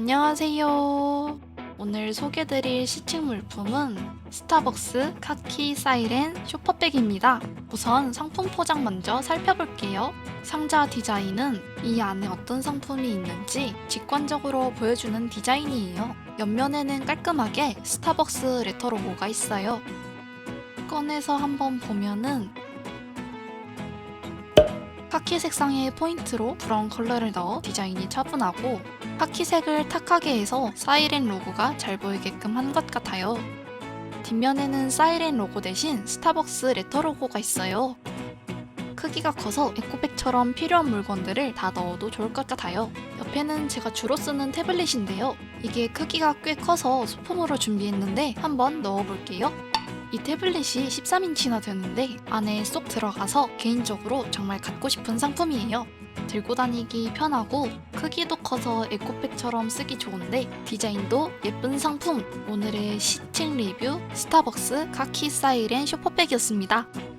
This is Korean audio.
안녕하세요. 오늘 소개드릴 시책 물품은 스타벅스 카키 사이렌 쇼퍼백입니다. 우선 상품 포장 먼저 살펴볼게요. 상자 디자인은 이 안에 어떤 상품이 있는지 직관적으로 보여주는 디자인이에요. 옆면에는 깔끔하게 스타벅스 레터 로고가 있어요. 꺼내서 한번 보면은 카키 색상의 포인트로 브라운 컬러를 넣어 디자인이 차분하고 카키색을 탁하게 해서 사이렌 로고가 잘 보이게끔 한 것 같아요. 뒷면에는 사이렌 로고 대신 스타벅스 레터 로고가 있어요. 크기가 커서 에코백처럼 필요한 물건들을 다 넣어도 좋을 것 같아요. 옆에는 제가 주로 쓰는 태블릿인데요. 이게 크기가 꽤 커서 소품으로 준비했는데 한번 넣어볼게요. 이 태블릿이 13인치나 되는데 안에 쏙 들어가서 개인적으로 정말 갖고 싶은 상품이에요. 들고 다니기 편하고 크기도 커서 에코백처럼 쓰기 좋은데 디자인도 예쁜 상품 오늘의 시책 리뷰 스타벅스 카키 사이렌 쇼퍼백이었습니다